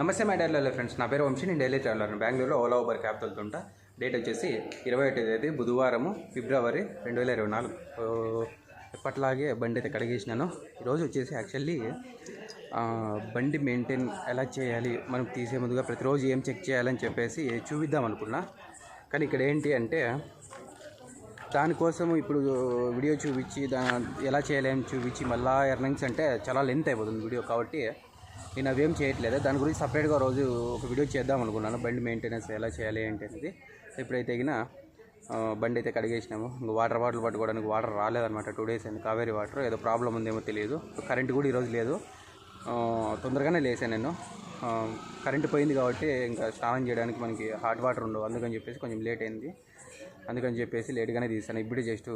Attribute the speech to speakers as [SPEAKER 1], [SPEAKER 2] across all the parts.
[SPEAKER 1] నమస్తే my daily friends నా పేరు వంశీ నేను డైలీ ట్రావెలర్ బెంగళూరులో ఓలా ఊబర్ క్యాబ్ తోలుతుంటా. డేట్ వచ్చేసి ఇరవై ఒకటి తేదీ బుధవారము ఫిబ్రవరి రెండు వేల ఇరవై నాలుగు. ఎప్పట్లాగే బండి అయితే కడిగేసినాను. ఈరోజు వచ్చేసి యాక్చువల్లీ బండి మెయింటైన్ ఎలా చేయాలి మనం తీసే ముందుగా ప్రతిరోజు ఏం చెక్ చేయాలని చెప్పేసి చూపిద్దాం అనుకున్నా. కానీ ఇక్కడ ఏంటి అంటే దానికోసం ఇప్పుడు వీడియో చూపించి దా ఎలా చేయాలి అని చూపించి మళ్ళీ ఎర్నింగ్స్ అంటే చాలా లెంత్ అయిపోతుంది వీడియో కాబట్టి నేను అవేం చేయట్లేదు. దాని గురించి సపరేట్గా రోజు ఒక వీడియో చేద్దాం అనుకున్నాను. బండి మెయింటెనెన్స్ ఎలా చేయాలి ఏంటి అనేది. ఇప్పుడైతే బండి అయితే కడిగేసినాము. ఇంకా వాటర్ బాటిల్ పట్టుకోవడానికి వాటర్ రాలేదన్నమాట. టూ డేస్ అయింది. కావేరీ వాటర్ ఏదో ప్రాబ్లం ఉందేమో తెలియదు. కరెంట్ కూడా ఈరోజు లేదు. తొందరగానే లేసాను నేను. కరెంట్ పోయింది కాబట్టి ఇంకా స్నానం చేయడానికి మనకి హాట్ వాటర్ ఉండవు. అందుకని చెప్పేసి కొంచెం లేట్ అయింది. అందుకని చెప్పేసి లేట్గానే తీసాను. ఇప్పుడు జస్ట్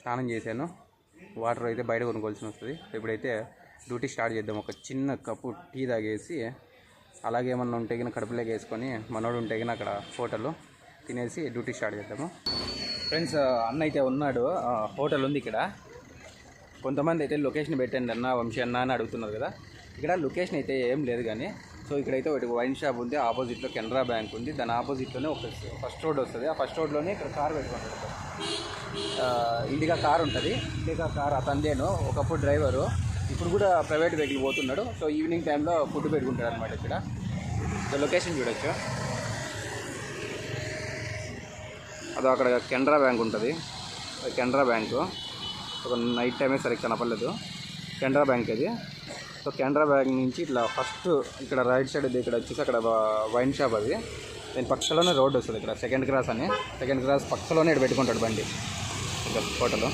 [SPEAKER 1] స్నానం చేశాను. వాటర్ అయితే బయట కొనుక్కోవాల్సి వస్తుంది. ఇప్పుడైతే డ్యూటీ స్టార్ట్ చేద్దాం. ఒక చిన్న కప్పు టీ తాగేసి అలాగే ఏమన్నా ఉంటే గిన కడుపులోకి వేసుకొని మనోడు ఉంటే గిన అక్కడ హోటల్ తినేసి డ్యూటీ స్టార్ట్ చేద్దాము. ఫ్రెండ్స్ అన్న అయితే ఉన్నాడు. హోటల్ ఉంది ఇక్కడ. కొంతమంది అయితే లొకేషన్ పెట్టండి అన్న వంశీ అన్న అని అడుగుతున్నారు కదా. ఇక్కడ లొకేషన్ అయితే ఏం లేదు కానీ సో ఇక్కడైతే ఒకటి వైన్ షాప్ ఉంది ఆపోజిట్లో కెనరా బ్యాంక్ ఉంది. దాని ఆపోజిట్లోనే ఒక ఫస్ట్ రోడ్ వస్తుంది. ఆ ఫస్ట్ రోడ్లోనే ఇక్కడ కార్ పెట్టుకుంటారు. ఇండిగా కార్ ఉంటుంది. ఇండిగా కార్ అతందేను ఒకప్పుడు డ్రైవరు. ఇప్పుడు కూడా ప్రైవేట్ వెహికల్ పోతున్నాడు. సో ఈవినింగ్ టైంలో ఫుడ్ పెట్టుకుంటాడు అనమాట ఇక్కడ. సో లొకేషన్ చూడొచ్చు. అదో అక్కడ కెనరా బ్యాంక్ ఉంటుంది. కెనరా బ్యాంకు. ఒక నైట్ టైమే సరిగ్గా కనపడలేదు. కెనరా బ్యాంక్ అది సో కెనరా బ్యాంక్ నుంచి ఇట్లా ఫస్ట్ ఇక్కడ రైట్ సైడ్ ఇక్కడ వచ్చేసి అక్కడ వైన్ షాప్ అది. దాని పక్కలోనే రోడ్డు వస్తుంది ఇక్కడ. సెకండ్ క్రాస్ అని. సెకండ్ క్రాస్ పక్కలోనే ఇక్కడ పెట్టుకుంటాడు బండి. ఇక్కడ హోటల్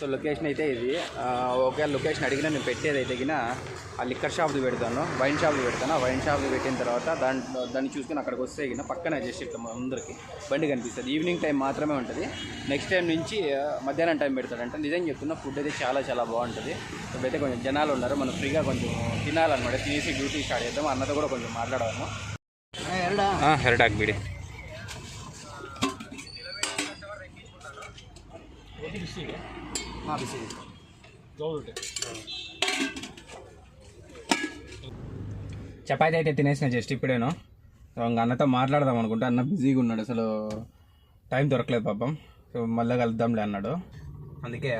[SPEAKER 1] సో లొకేషన్ అయితే ఇది. ఆ, ఒకవేళ లొకేషన్ అడిగినా నేను పెట్టేది అయితే గిన ఆ లిక్కర్ షాప్ది పెడతాను. వైన్ షాప్ది పెడతాను. ఆ వైన్ షాప్ది పెట్టిన తర్వాత దాంట్లో దాన్ని చూసుకుని అక్కడికి వస్తే గిన పక్కన జస్ట్ ఇట్లా అందరికి బండి కనిపిస్తుంది. ఈవినింగ్ టైం మాత్రమే ఉంటుంది. నెక్స్ట్ టైం నుంచి మధ్యాహ్నం టైం పెడతాడంట. నిజం చెప్తున్నా ఫుడ్ అయితే చాలా చాలా బాగుంటుంది. ఇప్పుడైతే కొంచెం జనాలు ఉన్నారు. మనం ఫ్రీగా కొంచెం తినాలన్నమాట. తినేసి డ్యూటీ స్టార్ట్ చేద్దాం. అన్నతో కూడా కొంచెం మాట్లాడదాము. హెరడాక్ బిడి. చపాతీ అయితే తినేసిన జస్ట్ ఇప్పుడేను. సో ఇంక అన్నతో మాట్లాడదాం అనుకుంటే. అన్న బిజీగా ఉన్నాడు అసలు టైం దొరకలేదు పాపం. సో మళ్ళీ కలుద్దాంలే అన్నాడు. అందుకే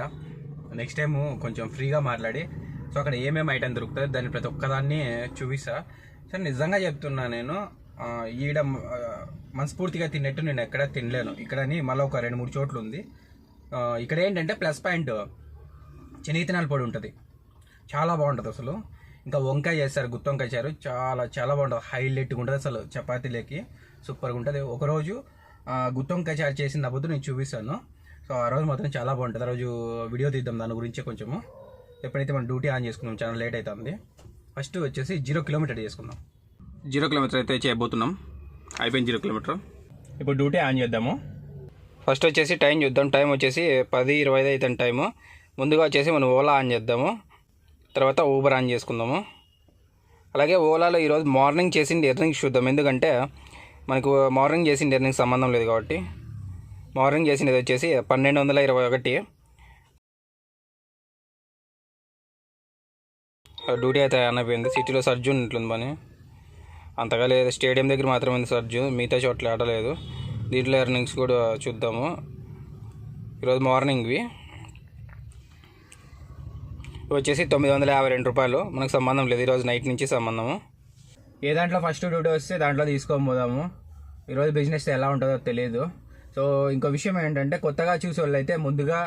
[SPEAKER 1] నెక్స్ట్ టైము కొంచెం ఫ్రీగా మాట్లాడి సో అక్కడ ఏమేమి ఐటెం దొరుకుతుంది దాన్ని ప్రతి ఒక్కదాన్ని చూపిస్తా. సో నిజంగా చెప్తున్నా నేను ఈడ మనస్ఫూర్తిగా తిన్నట్టు నేను ఎక్కడ తినలేను. ఇక్కడని మళ్ళీ ఒక రెండు మూడు చోట్ల ఉంది ఇక్కడ ఏంటంటే ప్లస్ పాయింట్ శనగతినాల పొడి ఉంటుంది. చాలా బాగుంటుంది అసలు. ఇంకా వంకాయ చేస్తారు గుత్తి వంకాయ చేశారు చాలా చాలా బాగుంటుంది. హైలైట్గా ఉంటుంది అసలు చపాతీలకి. సూపర్గా ఉంటుంది. ఒకరోజు గుత్తి వంకాయ చారు చేసిన అబద్ధం నేను చూపిస్తాను. సో ఆ రోజు మాత్రం చాలా బాగుంటుంది. ఆ రోజు వీడియో తీద్దాం దాని గురించి కొంచెము. ఎప్పుడైతే మనం డ్యూటీ ఆన్ చేసుకున్నాం చాలా లేట్ అవుతుంది ఫస్ట్ వచ్చేసి జీరో కిలోమీటర్ చేసుకుందాం. జీరో కిలోమీటర్ అయితే చేయబోతున్నాం. అయిపోయింది జీరో కిలోమీటర్ ఇప్పుడు డ్యూటీ ఆన్ చేద్దాము. ఫస్ట్ వచ్చేసి టైం చూద్దాం. టైం వచ్చేసి పది ఇరవై ఐదు అవుతుంది టైము ముందుగా వచ్చేసి మనం ఓలా ఆన్ చేద్దాము. తర్వాత ఊబర్ ఆన్ చేసుకుందాము. అలాగే ఓలాలో ఈరోజు మార్నింగ్ చేసింది ఎర్నింగ్స్ చూద్దాం. ఎందుకంటే మనకు మార్నింగ్ చేసింది ఎర్నింగ్స్ సంబంధం లేదు కాబట్టి. మార్నింగ్ చేసింది వచ్చేసి పన్నెండు వందల ఇరవై ఒకటి. డ్యూటీ అయితే ఆన్ అయిపోయింది. సిటీలో సర్జు ఉంటుంది పని. అంతగా లేదు. స్టేడియం దగ్గర మాత్రమే ఉంది సర్జు మిగతా చోట్ల ఆడలేదు. దీంట్లో ఎర్నింగ్స్ కూడా చూద్దాము. ఈరోజు మార్నింగ్వి. వచ్చేసి తొమ్మిది వందల యాభై రెండు రూపాయలు. మనకు సంబంధం లేదు. ఈరోజు నైట్ నుంచి సంబంధము. ఏ దాంట్లో ఫస్ట్ డ్యూటీ వస్తే దాంట్లో తీసుకొని పోదాము. ఈరోజు బిజినెస్ ఎలా ఉంటుందో తెలియదు సో ఇంకో విషయం ఏంటంటే కొత్తగా చూసే వాళ్ళు అయితే ముందుగా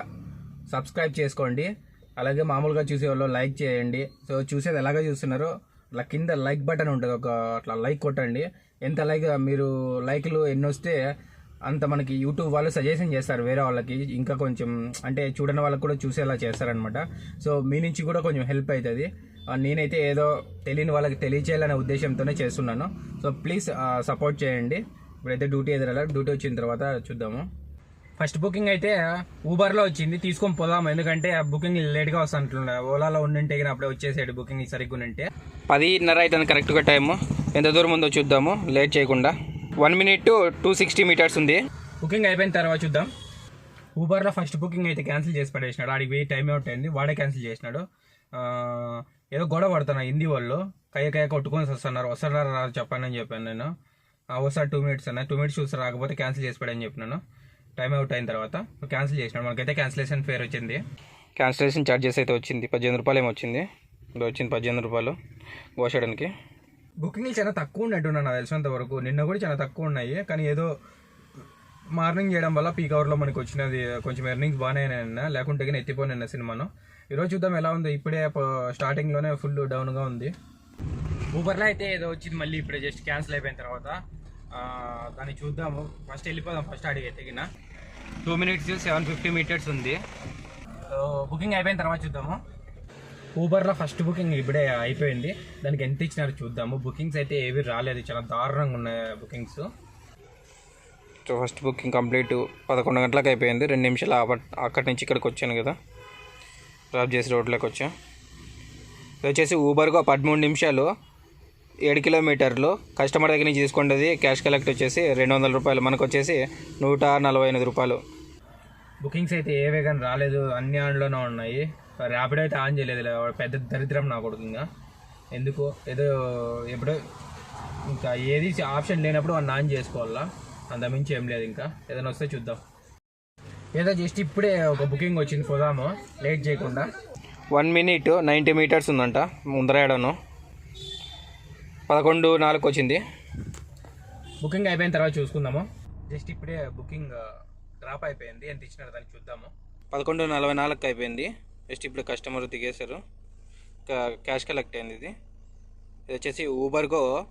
[SPEAKER 1] సబ్స్క్రైబ్ చేసుకోండి. అలాగే మామూలుగా చూసే వాళ్ళు లైక్ చేయండి. సో చూసేది ఎలాగ చూస్తున్నారో. అట్లా కింద లైక్ బటన్ ఉంటుంది. ఒక అట్లా లైక్ కొట్టండి. ఎంత లైక్ మీరు లైక్లు ఎన్ని వస్తే అంత మనకి యూట్యూబ్ వాళ్ళు సజెషన్ చేస్తారు వేరే వాళ్ళకి. ఇంకా కొంచెం అంటే చూడని వాళ్ళకి కూడా చూసేలా చేస్తారనమాట సో మీ నుంచి కూడా కొంచెం హెల్ప్ అవుతుంది నేనైతే ఏదో తెలియని వాళ్ళకి తెలియచేయాలనే ఉద్దేశంతోనే చేస్తున్నాను. సో ప్లీజ్ సపోర్ట్ చేయండి. ఇప్పుడైతే డ్యూటీ ఎదురాల డ్యూటీ వచ్చిన తర్వాత చూద్దాము. ఫస్ట్ బుకింగ్ అయితే ఊబర్లో వచ్చింది తీసుకొని పోదాం. ఎందుకంటే ఆ బుకింగ్ లేట్గా వస్తుంటుండే ఓలాలో ఉండింటే అప్పుడే వచ్చేసాడు బుకింగ్ సరిగ్గా ఉంటే పదిన్నర అవుతుంది కరెక్ట్గా టైము. ఎంత దూరం ఉందో చూద్దాము. లేట్ చేయకుండా. One minute two sixty meters ఉంది. బుకింగ్ అయిపోయిన తర్వాత చూద్దాం.
[SPEAKER 2] ఊబర్లో ఫస్ట్ బుకింగ్ అయితే క్యాన్సిల్ చేసి పడేసినాడు. ఆడికి వెయ్యి టైం అవుట్ అయింది. వాడే క్యాన్సిల్ చేసినాడు. ఏదో గొడవ పడుతున్నా హిందీ వాళ్ళు. కయ్య కయ్య కొట్టుకొని వస్తున్నారు. వస్తారా రాదు చెప్పండి అని చెప్పాను నేను. వస్తారు టూ మినిట్స్ అన్న. టూ మినిట్స్ చూస్తారు రాకపోతే క్యాన్సిల్ చేసి పడని చెప్పినాను. టైం అవుట్ అయిన తర్వాత క్యాన్సిల్ చేసినాడు. మనకైతే క్యాన్సిలేషన్ ఫేర్ వచ్చింది.
[SPEAKER 1] క్యాన్సిలేషన్ ఛార్జెస్ అయితే వచ్చింది. పద్దెనిమిది రూపాయలు ఏమో వచ్చింది. వచ్చింది పద్దెనిమిది రూపాయలు. గోషడానికి
[SPEAKER 2] బుకింగ్లు చాలా తక్కువ ఉన్నట్టున్నాను నాకు తెలిసినంత వరకు. నిన్న కూడా చాలా తక్కువ ఉన్నాయి. కానీ ఏదో మార్నింగ్ చేయడం వల్ల పీక్ అవర్లో మనకి వచ్చినది కొంచెం ఎర్నింగ్స్ బాగానే నిన్న లేకుంటే కానీ ఎత్తిపోయిన సినిమాను. ఈరోజు చూద్దాం ఎలా ఉంది. ఇప్పుడే స్టార్టింగ్లోనే ఫుల్ డౌన్గా ఉంది. ఊబర్లో అయితే ఏదో వచ్చింది మళ్ళీ ఇప్పుడే జస్ట్ క్యాన్సిల్ అయిపోయిన తర్వాత. దాన్ని చూద్దాము. ఫస్ట్ వెళ్ళిపోదాం. ఫస్ట్ అడిగి ఎత్తిగిన two minutes seven fifty metres ఉంది. బుకింగ్ అయిపోయిన తర్వాత చూద్దాము. ఊబర్లో ఫస్ట్ బుకింగ్ ఇప్పుడే అయిపోయింది. దానికి ఎంత ఇచ్చినారో చూద్దాము. బుకింగ్స్ అయితే ఏవి రాలేదు. చాలా దారుణంగా ఉన్నాయి bookings.
[SPEAKER 1] So first booking complete పదకొండు గంటలకు అయిపోయింది. రెండు నిమిషాలు అక్కడి నుంచి ఇక్కడికి వచ్చాను కదా. డ్రాప్ చేసి రోడ్లోకి వచ్చా. ఇది వచ్చేసి ఊబర్కు పదమూడు నిమిషాలు ఏడు కిలోమీటర్లు కస్టమర్ దగ్గర నుంచి తీసుకునేది క్యాష్ కలెక్ట్ వచ్చేసి రెండు వందల రూపాయలు. మనకు వచ్చేసి నూట నలభై ఎనిమిది రూపాయలు.
[SPEAKER 2] బుకింగ్స్ అయితే ఏవే కానీ రాలేదు. అన్ని ఆన్లోనే ఉన్నాయి. ర్యాపిడ్ అయితే ఆన్ చేయలేదు పెద్ద దరిద్రం నా కొడుకు ఇంకా. ఎందుకు ఏదో ఎప్పుడో ఇంకా ఏది ఆప్షన్ లేనప్పుడు వాడిని ఆన్ చేసుకోవాలా? అంతమించి ఏం లేదు ఇంకా. ఏదైనా వస్తే చూద్దాం. ఏదో జస్ట్ ఇప్పుడే ఒక బుకింగ్ వచ్చింది పోదాము. లేట్ చేయకుండా.
[SPEAKER 1] వన్ మినిట్ నైంటీ మీటర్స్ ఉందంట ముందరాడను పదకొండు నాలుగు వచ్చింది.
[SPEAKER 2] బుకింగ్ అయిపోయిన తర్వాత చూసుకుందాము. జస్ట్ ఇప్పుడే బుకింగ్ డ్రాప్ అయిపోయింది. ఎంత ఇచ్చినారు దానికి చూద్దాము.
[SPEAKER 1] పదకొండు నలభై నాలుగు అయిపోయింది. జస్ట్ ఇప్పుడు కస్టమర్ దిగేశారు. క్యాష్ కలెక్ట్ అయింది ఇది. ఇది వచ్చేసి ఊబర్గో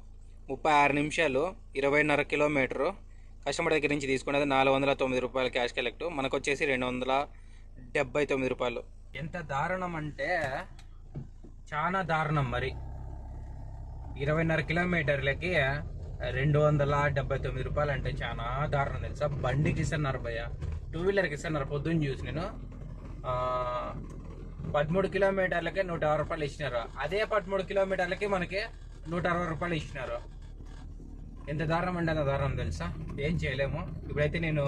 [SPEAKER 1] ముప్పై ఆరు నిమిషాలు ఇరవైన్నర కిలోమీటరు. కస్టమర్ దగ్గర నుంచి తీసుకునేది నాలుగు వందల తొమ్మిది రూపాయలు క్యాష్ కలెక్ట్. మనకు వచ్చేసి రెండు వందల డెబ్బై తొమ్మిది రూపాయలు.
[SPEAKER 2] ఎంత దారుణం అంటే చాలా దారుణం మరి. ఇరవైన్నర కిలోమీటర్లకి రెండు వందల డెబ్బై తొమ్మిది రూపాయలు అంటే చాలా దారుణం తెలుసా? బండికి ఇస్తున్నారు భయ్య. టూ వీలర్కి ఇస్తున్నారు పొద్దున్న చూసి నేను. పదమూడు కిలోమీటర్లకే నూట అరవై రూపాయలు ఇచ్చినారు. అదే పదమూడు కిలోమీటర్లకి మనకి నూట అరవై రూపాయలు ఇచ్చినారు. ఎంత దారుణం అండి అంత దారుణం తెలుసా? ఏం చేయలేము. ఇప్పుడైతే నేను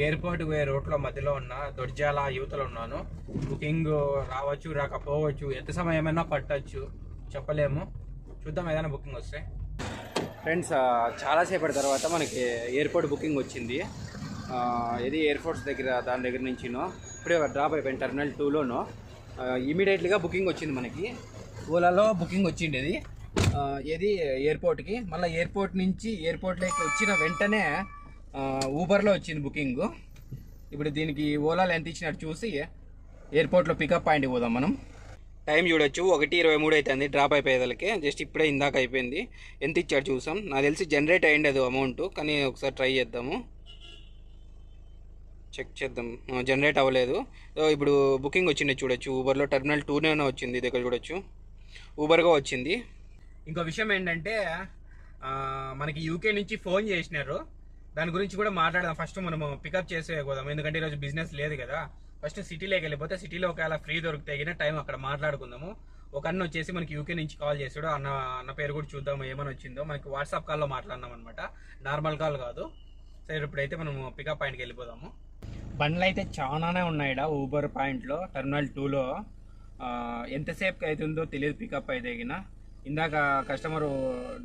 [SPEAKER 2] ఎయిర్పోర్ట్ పోయే రోడ్లో మధ్యలో ఉన్న దొడ్జాల యువతలో ఉన్నాను. బుకింగ్ రావచ్చు రాకపోవచ్చు ఎంత సమయమైనా పట్టచ్చు. చెప్పలేము. చూద్దాం ఏదైనా బుకింగ్ వస్తే.
[SPEAKER 1] ఫ్రెండ్స్ చాలాసేపటి తర్వాత మనకి ఎయిర్పోర్ట్ బుకింగ్ వచ్చింది. ఆ, ఇది ఎయిర్పోర్ట్స్ దగ్గర దాని దగ్గర నుంచినో ఇప్పుడే డ్రాప్ అయిపోయింది టెర్మినల్ టూలోనో ఇమీడియట్లీగా బుకింగ్ వచ్చింది మనకి. ఓలాలో బుకింగ్ వచ్చిండేది. ఇది ఏది ఎయిర్పోర్ట్కి మళ్ళీ ఎయిర్పోర్ట్ నుంచి ఎయిర్పోర్ట్లోకి వచ్చిన వెంటనే ఊబర్లో వచ్చింది బుకింగ్ ఇప్పుడు దీనికి ఓలాలో ఎంత ఇచ్చినట్టు చూసి ఎయిర్పోర్ట్లో పికప్ పాయింట్కి పోదాం మనం. టైం చూడొచ్చు ఒకటి ఇరవై మూడు అవుతుంది డ్రాప్ అయిపోయేదానికి జస్ట్ ఇప్పుడే ఇందాక అయిపోయింది. ఎంత ఇచ్చాడు చూసాం. నాకు తెలిసి జనరేట్ అయ్యిండదు అమౌంట్ కానీ ఒకసారి ట్రై చేద్దాము. చెక్ చేద్దాం. జనరేట్ అవ్వలేదు. సో ఇప్పుడు బుకింగ్ వచ్చింది చూడొచ్చు. ఊబర్లో టెర్మినల్ టూనే వచ్చింది. దగ్గర చూడొచ్చు? ఊబర్గా వచ్చింది.
[SPEAKER 2] ఇంకో విషయం ఏంటంటే మనకి యూకే నుంచి ఫోన్ చేసినారు. దాని గురించి కూడా మాట్లాడదాం. ఫస్ట్ మనము పికప్ చేసే పోదాం. ఎందుకంటే ఈరోజు బిజినెస్ లేదు కదా. ఫస్ట్ సిటీలోకి వెళ్ళిపోతే సిటీలో ఒకవేళ ఫ్రీ దొరికితే గిన టైం అక్కడ మాట్లాడుకుందాము. ఒక అన్న వచ్చేసి మనకి యూకే నుంచి కాల్ చేసాడు. అన్న అన్న పేరు కూడా చూద్దాము ఏమని వచ్చిందో. మనకి వాట్సాప్ కాల్లో మాట్లాడినాం అనమాట నార్మల్ కాల్ కాదు. సరే ఇప్పుడైతే మనము పికప్ పాయింట్కి వెళ్ళిపోదాము. బండ్లు అయితే చాలానే ఉన్నాయిడ? ఊబర్ పాయింట్లో టెర్మినల్ టూలో ఎంతసేపుకి అవుతుందో తెలియదు పికప్ అయితే ఇందాక కస్టమర్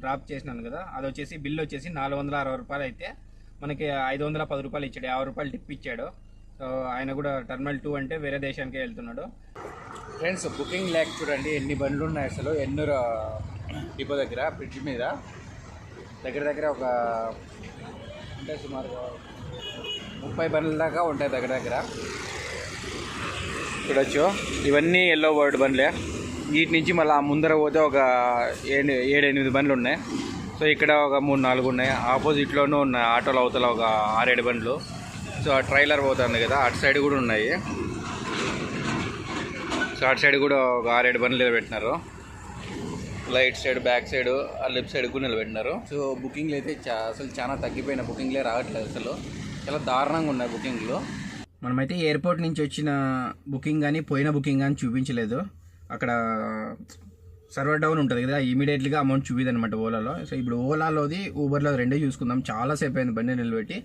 [SPEAKER 2] డ్రాప్ చేసినాను కదా అది వచ్చేసి బిల్ వచ్చేసి నాలుగు వందల అరవై రూపాయలు అయితే మనకి ఐదు వందల పది రూపాయలు ఇచ్చాడు. యాభై రూపాయలు టిప్ ఇచ్చాడు. సో ఆయన కూడా టర్మినల్ టూ అంటే వేరే దేశానికి వెళ్తున్నాడు.
[SPEAKER 1] ఫ్రెండ్స్ బుకింగ్ లేక చూడండి. ఎన్ని బండ్లు ఉన్నాయి అసలు ఎన్నూరు డిపో దగ్గర బ్రిడ్జ్ మీద. దగ్గర దగ్గర ఒక అంటే సుమారుగా ముప్పై బండ్ల దాకా ఉంటాయి దగ్గర దగ్గర. చూడొచ్చు. ఇవన్నీ ఎల్లో బర్డ్ బండ్లే. వీటి నుంచి మళ్ళీ ముందర పోతే ఒక ఏడు ఏడు ఎనిమిది బండ్లు ఉన్నాయి. సో ఇక్కడ ఒక మూడు నాలుగు ఉన్నాయి. ఆపోజిట్లోనూ ఉన్నాయి. ఆటోలు అవతల ఒక ఆరేడు బండ్లు. సో ఆ ట్రైలర్ పోతుంది కదా. అటు సైడ్ కూడా ఉన్నాయి. సో అటు సైడ్ కూడా ఒక ఆరేడు బండ్లు నిలబెట్టినారు. లైట్ సైడ్ బ్యాక్ సైడ్ ఆ లెఫ్ట్ సైడ్ కూడా నిలబెట్టినారు. సో బుకింగ్లు అయితే అసలు చాలా తగ్గిపోయిన బుకింగ్లే రావట్లేదు అసలు. చాలా దారుణంగా ఉన్నాయి బుకింగ్లు.
[SPEAKER 2] మనమైతే ఎయిర్పోర్ట్ నుంచి వచ్చిన బుకింగ్ కానీ పోయిన బుకింగ్ కానీ చూపించలేదు. అక్కడ
[SPEAKER 3] సర్వర్ డౌన్ ఉంటుంది కదా ఇమీడియట్లీగా అమౌంట్ చూపిది అనమాట ఓలాలో. సో ఇప్పుడు ఓలాలోది ఊబర్లో రెండే చూసుకుందాం. చాలాసేపు అయింది బండి నిలబెట్టి.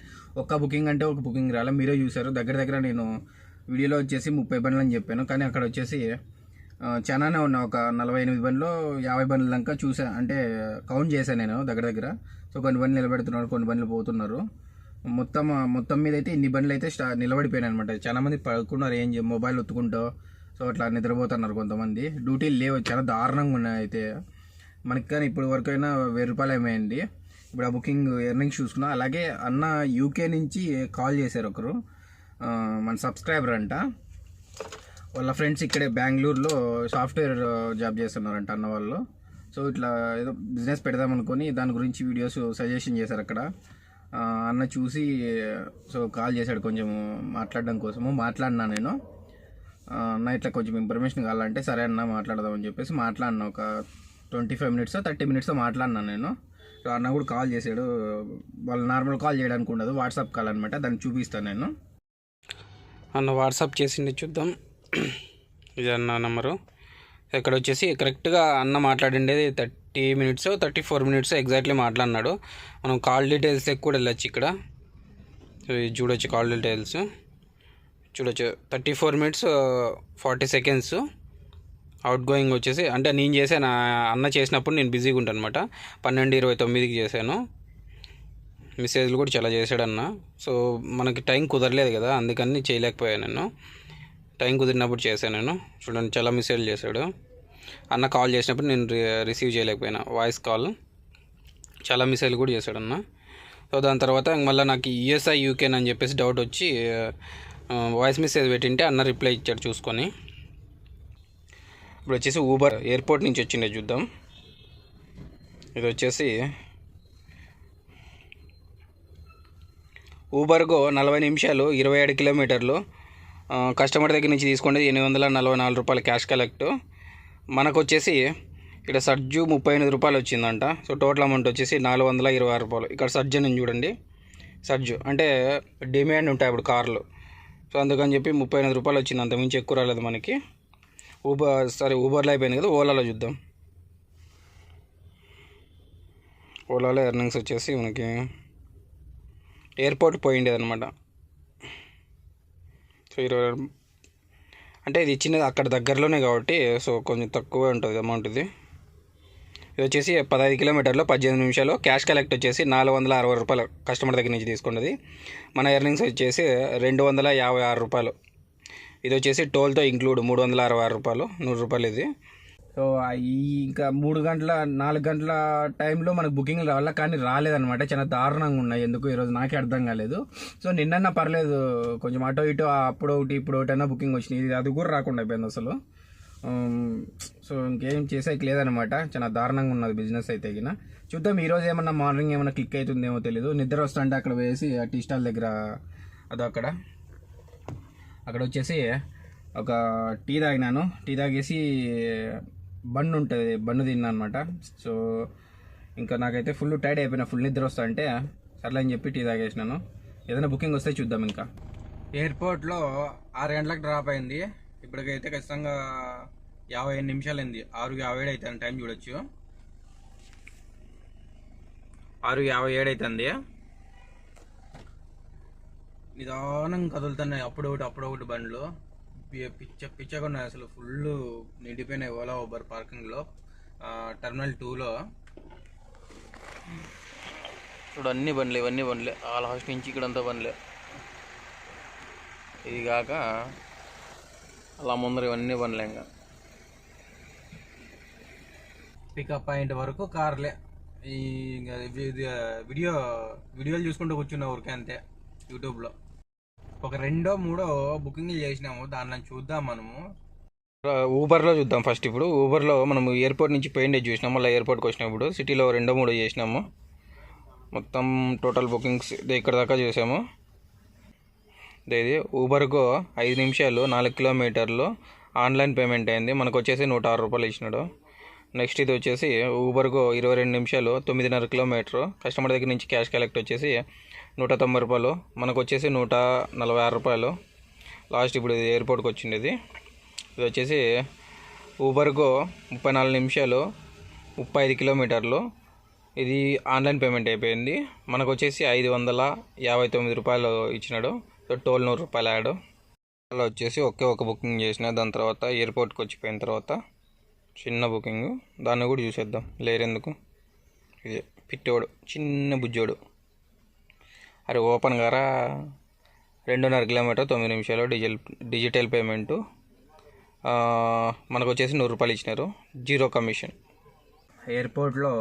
[SPEAKER 3] ఒక్క బుకింగ్ అంటే ఒక బుకింగ్ రాలే. మీరే చూసారు దగ్గర దగ్గర నేను వీడియోలో వచ్చేసి ముప్పై బండ్లు అని చెప్పాను. కానీ అక్కడ వచ్చేసి చాలానే ఉన్నా ఒక నలభై ఎనిమిది బండ్లు యాభై బండ్ల దాకా చూసా. అంటే కౌంట్ చేశాను నేను దగ్గర దగ్గర. సో కొన్ని బండ్లు నిలబెడుతున్నారు కొన్ని బండ్లు పోతున్నారు. మొత్తం మొత్తం మీద అయితే ఇన్ని బండ్లు అయితే స్టా నిలబడిపోయినాయి అనమాట చాలా మంది పడుకున్నారు ఏం చే- మొబైల్ ఒత్తుకుంటూ సో అట్లా నిద్రపోతున్నారు కొంతమంది. డ్యూటీలు లేవు చాలా దారుణంగా ఉన్నాయి అయితే మనకి కానీ ఇప్పుడు వరకు అయినా వెయ్యి రూపాయలు ఏమైంది. ఇప్పుడు ఆ బుకింగ్ ఎర్నింగ్స్ చూసుకున్నా. అలాగే అన్న యూకే నుంచి కాల్ చేశారు ఒకరు. మన సబ్స్క్రైబర్ అంట. వాళ్ళ ఫ్రెండ్స్ ఇక్కడే బెంగళూరులో సాఫ్ట్వేర్ జాబ్ చేస్తున్నారంట అన్న వాళ్ళు. సో ఇట్లా ఏదో బిజినెస్ పెడదాం అనుకొని దాని గురించి వీడియోస్ సజెషన్ చేశారు అక్కడ. అన్న చూసి సో కాల్ చేశాడు కొంచెం మాట్లాడడం కోసము. మాట్లాడినా నేను. అన్న ఇట్లా కొంచెం ఇన్ఫర్మేషన్ కావాలంటే సరే అన్న మాట్లాడదామని చెప్పేసి మాట్లాడినా. ఒక twenty five minutes thirty minutes మాట్లాడినా నేను. సో అన్న కూడా కాల్ చేశాడు. వాళ్ళు నార్మల్ కాల్ చేయడానికి ఉండదు. వాట్సాప్ కాల్ అనమాట దాన్ని చూపిస్తాను నేను.
[SPEAKER 2] అన్న వాట్సాప్ చేసింది చూద్దాం. ఇది అన్న నెంబరు. ఇక్కడ వచ్చేసి కరెక్ట్గా అన్న మాట్లాడిండేది thirty minutes thirty four minutes exactly మాట్లాడినాడు. మనం కాల్ డీటెయిల్స్ కూడా వెళ్ళొచ్చు ఇక్కడ. సో చూడొచ్చు కాల్ డీటెయిల్స్. చూడొచ్చు. Thirty four minutes forty seconds outgoing వచ్చేసి అంటే నేను చేశాను నా అన్న చేసినప్పుడు నేను బిజీగా ఉంటాను అనమాట పన్నెండు ఇరవై తొమ్మిదికి చేశాను. మెసేజ్లు కూడా చాలా చేశాడన్న సో మనకి టైం కుదరలేదు కదా అందుకని చేయలేకపోయాను నేను. టైం కుదిరినప్పుడు చేశాను నేను. చూడండి చాలా మిస్సేజ్ చేశాడు. అన్న కాల్ చేసినప్పుడు నేను రి- రిసీవ్ చేయలేకపోయినా. Voice call. చాలా మెసేజ్లు కూడా చేశాడు అన్న. సో దాని తర్వాత మళ్ళీ నాకు యూఎస్ఐ యూకేన్ అని చెప్పేసి డౌట్ వచ్చి వాయిస్ మెసేజ్ పెట్టింటే అన్న రిప్లై ఇచ్చాడు చూసుకొని. ఇప్పుడు వచ్చేసి ఊబర్ ఎయిర్పోర్ట్ నుంచి వచ్చిండే చూద్దాం. ఇది వచ్చేసి ఊబర్గో నలభై నిమిషాలు ఇరవై ఏడు కిలోమీటర్లు కస్టమర్ దగ్గర నుంచి తీసుకునేది ఎనిమిది వందల నలభై నాలుగు రూపాయలు క్యాష్ కలెక్ట్. మనకు వచ్చేసి ఇక్కడ సర్జు ముప్పై ఎనిమిది రూపాయలు వచ్చిందంట. సో టోటల్ అమౌంట్ వచ్చేసి నాలుగు వందల ఇరవై ఆరు రూపాయలు. ఇక్కడ సర్జు నేను చూడండి. సర్జు అంటే డిమాండ్ ఉంటాయి అప్పుడు కార్లు. సో అందుకని చెప్పి ముప్పై ఎనిమిది రూపాయలు వచ్చింది. అంతకుమించి ఎక్కువ రాలేదు మనకి. ఊబర్ సరే ఊబర్లో అయిపోయింది కదా ఓలాలో చూద్దాం. ఓలాలో ఎర్నింగ్స్ వచ్చేసి మనకి ఎయిర్పోర్ట్ పోయిండేది అనమాట సో ఇరవై అంటే ఇది చిన్నది అక్కడ దగ్గరలోనే కాబట్టి సో కొంచెం తక్కువే ఉంటుంది అమౌంట్ ఇది. ఇది వచ్చేసి పదహైదు కిలోమీటర్లు పద్దెనిమిది నిమిషాలు. క్యాష్ కలెక్ట్ వచ్చేసి నాలుగు వందల అరవై రూపాయలు కస్టమర్ దగ్గర నుంచి తీసుకున్నది. మన ఎర్నింగ్స్ వచ్చేసి రెండు వందల యాభై ఆరు రూపాయలు. ఇది వచ్చేసి టోల్తో ఇంక్లూడ్ మూడు వందల అరవై ఆరు రూపాయలు నూరు రూపాయలు ఇది.
[SPEAKER 3] సో ఈ ఇంకా మూడు గంటల నాలుగు గంటల టైంలో మనకు బుకింగ్ రావాలా? కానీ రాలేదనమాట చాలా దారుణంగా ఉన్నాయి. ఎందుకు ఈరోజు నాకే అర్థం కాలేదు. సో నిన్న పర్లేదు. కొంచెం అటో ఇటో అప్పుడు ఒకటి ఇప్పుడు ఒకటి అయినా బుకింగ్ వచ్చినాయి. ఇది అది కూడా రాకుండా అయిపోయింది అసలు. సో ఇంకేం చేసేకి లేదనమాట చాలా దారుణంగా ఉన్నది బిజినెస్ అయితే గిన. చూద్దాం ఈరోజు ఏమన్నా మార్నింగ్ ఏమైనా క్లిక్ అవుతుందేమో తెలియదు నిద్ర వస్తుంటే అక్కడ వేసి ఆ టీ స్టాల్ దగ్గర అదో అక్కడ అక్కడ వచ్చేసి ఒక టీ తాగినాను. టీ తాగేసి బండ్ ఉంటుంది బండ్ తిన్నా అనమాట సో ఇంకా నాకైతే ఫుల్ టైర్డ్ అయిపోయినా ఫుల్ నిద్ర వస్తా అంటే సర్లే అని చెప్పి టీ తాగేసినాను. ఏదైనా బుకింగ్ వస్తే చూద్దాం ఇంకా.
[SPEAKER 2] ఎయిర్పోర్ట్లో ఆరు గంటలకు డ్రాప్ అయింది. ఇప్పటికైతే ఖచ్చితంగా యాభై ఐదు నిమిషాలు అయింది ఆరు యాభై ఏడు అవుతుంది టైం చూడొచ్చు. ఆరు యాభై ఏడు అవుతుంది నిదానం కదులుతున్నాయి అప్పుడు ఒకటి అప్పుడు ఒకటి బండ్లు. పిచ్చ పిచ్చగా ఉన్నాయి అసలు. ఫుల్ నిండిపోయినాయి ఓలా ఊబర్ పార్కింగ్లో. టర్మినల్ టూలో.
[SPEAKER 1] చూడు అన్ని బండ్లే ఇవన్నీ బండ్లే. ఆ లాస్ట్ నుంచి ఇక్కడంతా బండ్లే. ఇది కాక అలా ముందర ఇవన్నీ బండ్లే ఇంకా.
[SPEAKER 2] పికప్ పాయింట్ వరకు కార్లే. ఈ ఇంకా ఇది- ఇది వీడియో వీడియోలు చూసుకుంటూ కూర్చున్నా ఊరికే అంతే. యూట్యూబ్లో ఒక రెండో మూడో బుకింగ్లు చేసినాము. దానిలో చూద్దాం మనము. ఊబర్లో చూద్దాం ఫస్ట్ ఇప్పుడు. ఊబర్లో మనం ఎయిర్పోర్ట్ నుంచి పోయిండే చూసినాం మళ్ళీ ఎయిర్పోర్ట్కి వచ్చినప్పుడు సిటీలో రెండో మూడో చేసినాము. మొత్తం టోటల్ బుకింగ్స్ ఇక్కడ దాకా చేసాము. ఇది. ఊబర్కు ఐదు నిమిషాలు నాలుగు కిలోమీటర్లు ఆన్లైన్ పేమెంట్ అయింది. మనకు వచ్చేసి నూట ఆరు రూపాయలు ఇచ్చినాడు. నెక్స్ట్ ఇది వచ్చేసి ఊబర్కు ఇరవై రెండు నిమిషాలు తొమ్మిదిన్నర కిలోమీటర్. కస్టమర్ దగ్గర నుంచి క్యాష్ కలెక్ట్ వచ్చేసి నూట తొంభై రూపాయలు. మనకు వచ్చేసి నూట నలభై ఆరు రూపాయలు. లాస్ట్ ఇప్పుడు ఇది ఎయిర్పోర్ట్కి వచ్చింది ఇది ఇది వచ్చేసి
[SPEAKER 3] ఊబర్కు ముప్పై నాలుగు నిమిషాలు ముప్పై ఐదు కిలోమీటర్లు. ఇది ఆన్లైన్ పేమెంట్ అయిపోయింది. మనకు వచ్చేసి ఐదు వందల యాభై తొమ్మిది రూపాయలు ఇచ్చినాడు. టోల్ నూరు రూపాయలు యాడ్. అలా వచ్చేసి ఒకే ఒక బుకింగ్ చేసిన. దాని తర్వాత ఎయిర్పోర్ట్కి వచ్చిపోయిన తర్వాత చిన్న బుకింగ్. దాన్ని కూడా చూసేద్దాం. లేరెందుకు ఇది పిట్టోడు చిన్న బుజ్జోడు. అరే ఓపెన్ గారా? రెండున్నర కిలోమీటర్ తొమ్మిది నిమిషాలు డిజిటల్ డిజిటల్ పేమెంటు. మనకు వచ్చేసి నూరు రూపాయలు ఇచ్చినారు. Zero commission. ఎయిర్పోర్ట్లో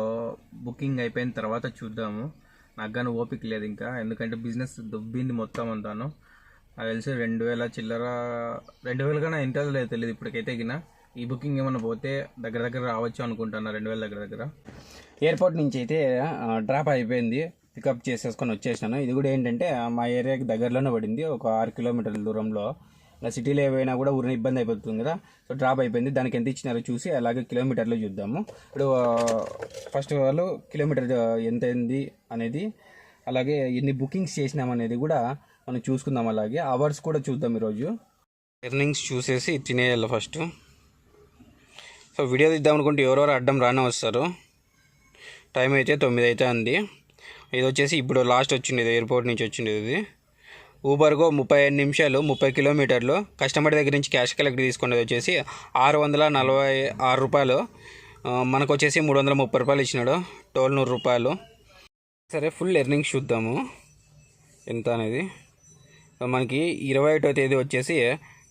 [SPEAKER 3] బుకింగ్ అయిపోయిన తర్వాత చూద్దాము. నాకు కానీ ఓపిక లేదు ఇంకా. ఎందుకంటే బిజినెస్ దుబ్బింది మొత్తం అంతాను. నాకు తెలిసి రెండు వేల చిల్లర రెండు వేల కన్నా ఎంత లేదు తెలియదు ఇప్పటికైతే గిన. ఈ బుకింగ్ ఏమైనా పోతే దగ్గర దగ్గర రావచ్చు అనుకుంటున్నా రెండు వేల దగ్గర దగ్గర. ఎయిర్పోర్ట్ నుంచి అయితే డ్రాప్ అయిపోయింది. పికప్ చేసేసుకొని వచ్చేసాను ఇది కూడా ఏంటంటే మా ఏరియాకి దగ్గరలోనే పడింది. ఒక ఆరు కిలోమీటర్ల దూరంలో. ఇలా సిటీలో ఏవైనా కూడా ఊరిని ఇబ్బంది అయిపోతుంది కదా. సో డ్రాప్ అయిపోయింది. దానికి ఎంత ఇచ్చినారో చూసి అలాగే కిలోమీటర్లో చూద్దాము. ఇప్పుడు ఫస్ట్ ఆఫ్ ఆల్ కిలోమీటర్ ఎంత అయింది అనేది అలాగే ఎన్ని బుకింగ్స్ చేసినాం అనేది కూడా మనం చూసుకుందాం. అలాగే అవర్స్ కూడా చూద్దాం ఈరోజు. ఎర్నింగ్స్ చూసేసి తినేయాలి ఫస్ట్. సో వీడియో తీద్దాం అనుకుంటే ఎవరెవరు అడ్డం రానే వస్తారు టైం అయితే తొమ్మిది అయితే అంది ఇది వచ్చేసి ఇప్పుడు లాస్ట్ వచ్చిండేది ఎయిర్పోర్ట్ నుంచి వచ్చిండేది ఇది. ఊబర్గో ముప్పై ఐదు నిమిషాలు ముప్పై కిలోమీటర్లు. కస్టమర్ దగ్గర నుంచి క్యాష్ కలెక్ట్ తీసుకునేది వచ్చేసి ఆరు వందల నలభై ఆరు రూపాయలు. మనకు వచ్చేసి మూడు వందల ముప్పై రూపాయలు ఇచ్చినాడు. టోల్ నూరు రూపాయలు. సరే ఫుల్ ఎర్నింగ్స్ చూద్దాము. ఎంత అనేది? మనకి ఇరవై ఒకటో తేదీ వచ్చేసి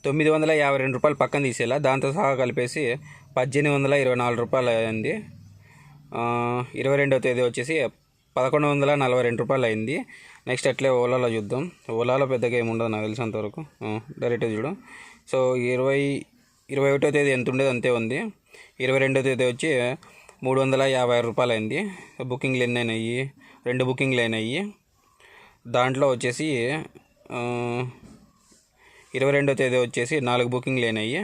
[SPEAKER 3] తొమ్మిది వందల యాభై రెండు రూపాయలు పక్కన తీసేలా దాంతో సహా కలిపేసి పద్దెనిమిది వందల ఇరవై నాలుగు రూపాయలు అయింది. ఇరవై రెండవ తేదీ వచ్చేసి పదకొండు వందల నలభై రెండు రూపాయలు అయింది నెక్స్ట్ అట్లే ఓలాలో చూద్దాం. ఓలాలో పెద్దగా ఏముండదు నాకు నాకు తెలిసినంతవరకు డైరెక్ట్గా చూడు. సో ఇరవై ఇరవై ఒకటో తేదీ ఎంత ఉండేది అంతే ఉంది. ఇరవై రెండో తేదీ వచ్చి మూడు వందల యాభై ఆరు రూపాయలు అయింది బుకింగ్లు ఎన్ని అయినాయి రెండు బుకింగ్లు అయినాయి. దాంట్లో వచ్చేసి ఇరవై రెండో తేదీ వచ్చేసి నాలుగు బుకింగ్లు అయినాయి.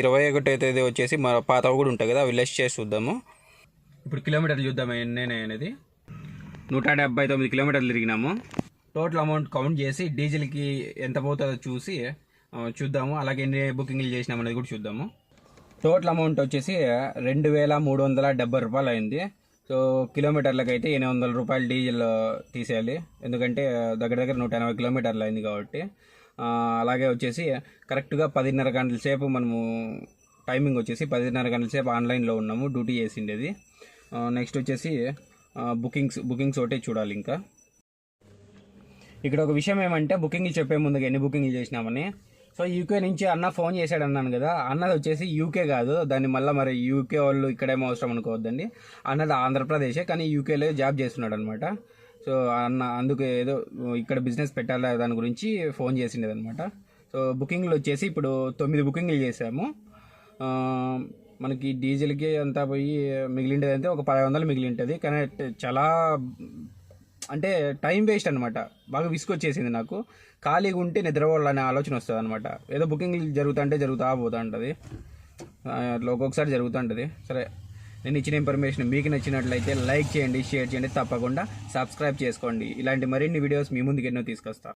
[SPEAKER 3] ఇరవై ఒకటో తేదీ వచ్చేసి మా పాతవి కూడా ఉంటాయి కదా అవి లెస్ చేసి చూద్దాము. ఇప్పుడు కిలోమీటర్లు చూద్దాం ఎన్ని అనేది? నూట డెబ్బై తొమ్మిది కిలోమీటర్లు తిరిగినాము. టోటల్ అమౌంట్ కౌంట్ చేసి డీజిల్కి ఎంత పోతుందో చూసి చూద్దాము. అలాగే ఎన్ని బుకింగ్లు చేసినాం అనేది కూడా చూద్దాము. టోటల్ అమౌంట్ వచ్చేసి రెండు వేల మూడు వందల డెబ్బై రూపాయలు అయింది. సో కిలోమీటర్లకు అయితే ఎనిమిది వందల రూపాయలు డీజిల్ తీసేయాలి. ఎందుకంటే దగ్గర దగ్గర నూట ఎనభై కిలోమీటర్లు అయింది కాబట్టి. అలాగే వచ్చేసి కరెక్ట్గా పదిన్నర గంటల సేపు మనము టైమింగ్ వచ్చేసి పదిన్నర గంటల సేపు ఆన్లైన్లో ఉన్నాము డ్యూటీ చేసిండేది. నెక్స్ట్ వచ్చేసి బుకింగ్స్ బుకింగ్స్ ఒకటే చూడాలి ఇంకా. ఇక్కడ ఒక విషయం ఏమంటే బుకింగ్లు చెప్పే ముందుగా ఎన్ని బుకింగ్లు చేసినామని. సో యూకే నుంచి అన్న ఫోన్ చేశాడు అన్నాను కదా అన్నది వచ్చేసి యూకే కాదు దాన్ని మళ్ళీ మరి యూకే వాళ్ళు ఇక్కడేమో అవసరం అనుకోవద్దండి. అన్నది ఆంధ్రప్రదేశే కానీ యూకేలో జాబ్ చేస్తున్నాడు అనమాట సో అన్న అందుకు ఏదో ఇక్కడ బిజినెస్ పెట్టాలా దాని గురించి ఫోన్ చేసిండేది అనమాట సో బుకింగ్లు వచ్చేసి ఇప్పుడు తొమ్మిది బుకింగ్లు చేసాము మనకి డీజిల్కి అంతా పోయి మిగిలిండేది అయితే ఒక పది వందలు మిగిలి ఉంటుంది కానీ చాలా అంటే టైం వేస్ట్ అనమాట బాగా విసుకొచ్చేసింది నాకు. ఖాళీగా ఉంటే నిద్రపోవాలనే ఆలోచన వస్తుంది అనమాట ఏదో బుకింగ్ జరుగుతుంటే జరుగుతా పోతూ ఉంటుంది అట్లా ఒక్కొక్కసారి జరుగుతుంటుంది. సరే నేను ఇచ్చిన ఇన్ఫర్మేషన్ మీకు నచ్చినట్లయితే లైక్ చేయండి షేర్ చేయండి తప్పకుండా సబ్స్క్రైబ్ చేసుకోండి. ఇలాంటి మరిన్ని వీడియోస్ మీ ముందుకు ఎన్నో తీసుకొస్తా.